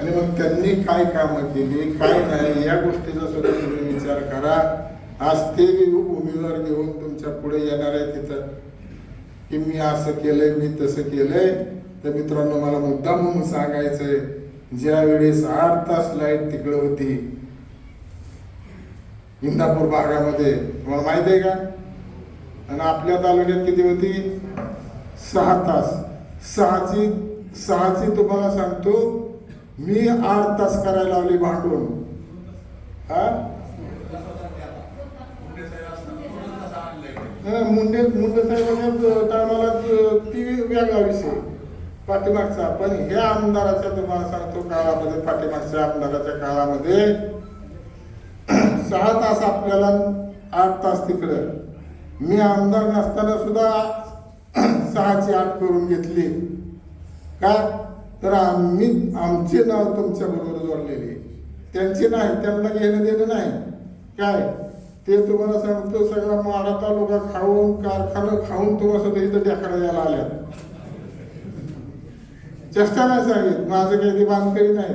आणि मग त्यांनी काय कामं केली काय नाही या गोष्टीचा सुद्धा तुम्ही विचार करा. आज ते उमेदवार घेऊन तुमच्यापुढे येणार आहे तिथं. की मी असं केलंय मी तसं केलंय. तर मित्रांनो मला मुद्दा म्हणून सांगायचंय ज्या वेळेस आठ तास लाइट तिकडे होती इंदापूर भागामध्ये तुम्हाला माहीत आहे का? आणि आपल्या तालुक्यात किती होती? सहा तास. सहाची सहाची तुम्हाला सांगतो मी आठ तास करायला लावली भांडून. हा? मुंडे मुंडे साहेबांच्या टायमाला ती वेगळा विषय. पाठीमागचा. पण ह्या आमदाराच्या तुम्हाला सांगतो काळामध्ये पाठीमागच्या आमदाराच्या काळामध्ये सहा तास आपल्याला आठ तास तिकडं. मी आमदार नसताना सुद्धा सहाची आठ करून घेतली. का? तर आम्ही आमचे नाव तुमच्या बरोबर जोडलेले. त्यांचे नाही त्यांना घेणं देणं नाही. काय? ते तुम्हाला सांगतो सगळा माडा तालुका खाऊन कारखाना खाऊन तुम्हाला सुद्धा इथं ढेकाडा यायला आल्या चेष्टा नाही सांगित. माझं काही ते बांधकरी नाही.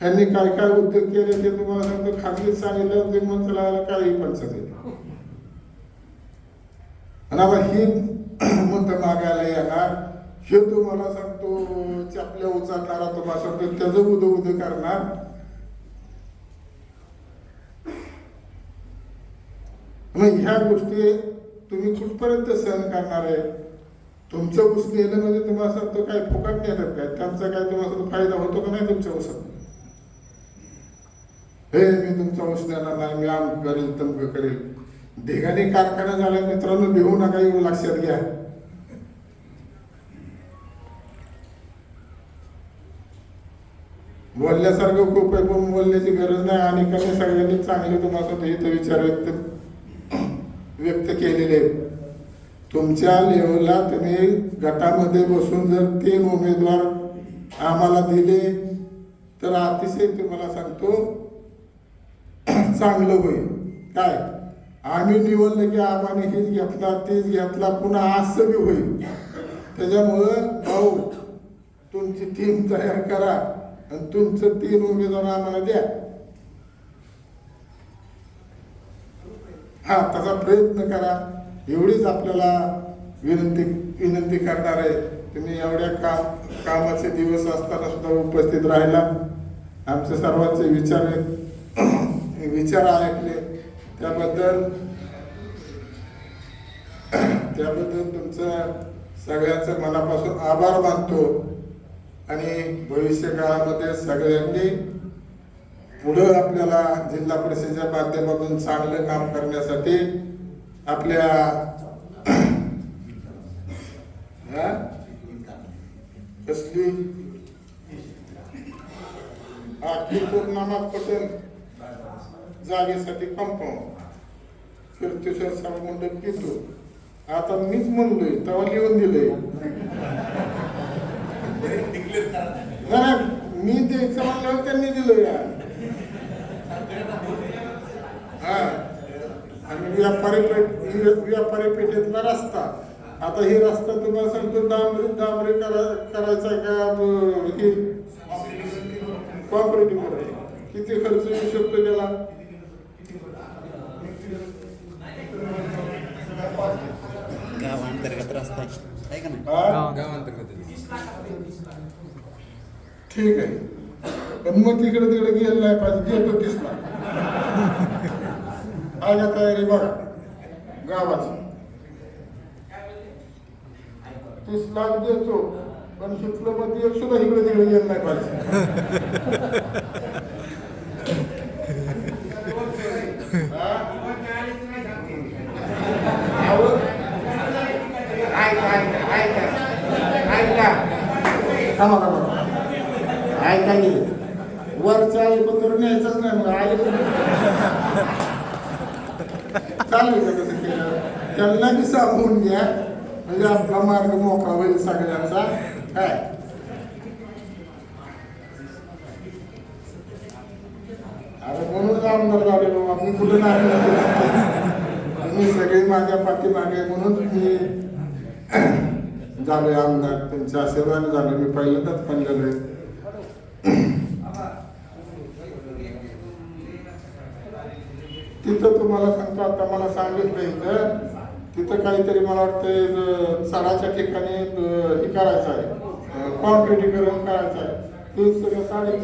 त्यांनी काय काय उद्योग केले ते तुम्हाला सांगतो. खाजगीत सांगितलं ते मग चला काही पंचायत आणि आता ही मत मागायला येणार. हे तुम्हाला सांगतो चपल्या उचलणारा तुम्हाला सांगतो त्याचं उद उद करणार. मग ह्या गोष्टी तुम्ही कुठपर्यंत सहन करणार आहे? तुमचं ऊस नेलं म्हणजे तुम्हाला सांगतो काय फुकट नेतात काय? त्यांचा काय तुम्हाला सांगतो फायदा होतो का नाही तुमच्या ऊसात हे मी तुमचा ऊस नेणार नाही मी आम करेल तमक करेल. ढेगाने कारखाना झाला मित्रांनो भिवू नका येऊ लक्षात घ्या. बोलण्यासारखं खूप आहे पण बोलण्याची गरज नाही आणि कधी सगळ्यांनी चांगले तुम्हाला स्वतः इथं विचार व्यक्त व्यक्त केलेले आहेत. तुमच्या लेवलला तुम्ही गटामध्ये बसून जर तीन उमेदवार आम्हाला दिले तर अतिशय तुम्हाला सांगतो चांगलं होईल. काय? आम्ही निवडलं की आम्हाने हेच घेतला तेच घेतला पुन्हा असं बी होईल. त्याच्यामुळं भाऊ तुमची टीम तयार करा आणि तुमचं तीन उमेदवार आम्हाला द्या. हा त्याचा प्रयत्न करा. एवढीच आपल्याला विनंती विनंती करणार आहे. तुम्ही एवढ्या काम कामाचे दिवस असताना सुद्धा उपस्थित राहिला. आमचे सर्वांचे विचार विचार ऐकले. त्याबद्दल त्याबद्दल तुमचं सगळ्यांचं मनापासून आभार मानतो आणि भविष्य काळामध्ये सगळ्यांनी पुढं आपल्याला जिल्हा परिषदेच्या माध्यमातून चांगलं काम करण्यासाठी आपल्या कसली? पूर्ण पटेल. जागेसाठी कंपाऊंड कीर्तीश्वर सभामंडप घेतो आता मीच म्हणलोय तेव्हा लिहून दिलंय. मी द्यायचं म्हणल्यावर त्यांनी दिलं या हा आणि व्यापारी पेठ व्यापारी पेठेतला रस्ता. आता हे रस्ता तुम्हाला सांगतो डांबरी डांबरी करा करायचा का हे? कॉपरेटिव्ह किती खर्च येऊ शकतो त्याला? गावांतर्गत रस्ता आहे. का नाही? गावांतर्गत ठीक आहे. पण मग तिकडे तिकडे गेलं नाही पाहिजे देतो तीस लाख आज का तयारी बघा. गावाची. तीस लाख देतो पण शिकलं मध्ये एक सुद्धा इकडे तिकडे गेलं नाही पाहिजे हा? अहो, ऐका ऐका ऐका ऐका. थांबा थांबा ऐका की वरचा एकत्र न्यायचंच नाही मग आले चालेल का तसं केलं त्यांना की सांगून घ्या. म्हणजे आपला मार्ग मोकळा होईल सगळ्यांचा. काय अरे म्हणून आमदार झाले बाबा. मी कुठं नाही मी सगळे माझ्या पाठीमागे म्हणून मी झाले आमदार त्यांच्या आशीर्वादाने झाले. मी पहिल्यांदाच म्हणलेलो आहे. तिथं तुम्हाला सांगतो आता मला सांगितलं इथं तिथं काहीतरी मला वाटतं सडाच्या ठिकाणी हे करायचं आहे. कॉन्क्रिटीकरण करायचं आहे. ते सगळं साडे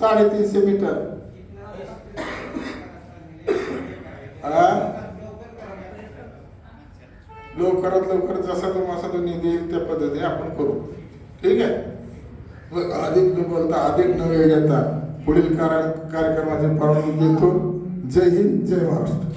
साडेतीनशे मीटर. लवकरात लवकर जसा तो मासा तो निधी येईल त्या पद्धतीने आपण करू. ठीक आहे? मग अधिक न बोलता अधिक न वेळ घेता. पुढील कार्य- कार्यक्रमाची परवानगी देतो जय हिंद जय महाराष्ट्र.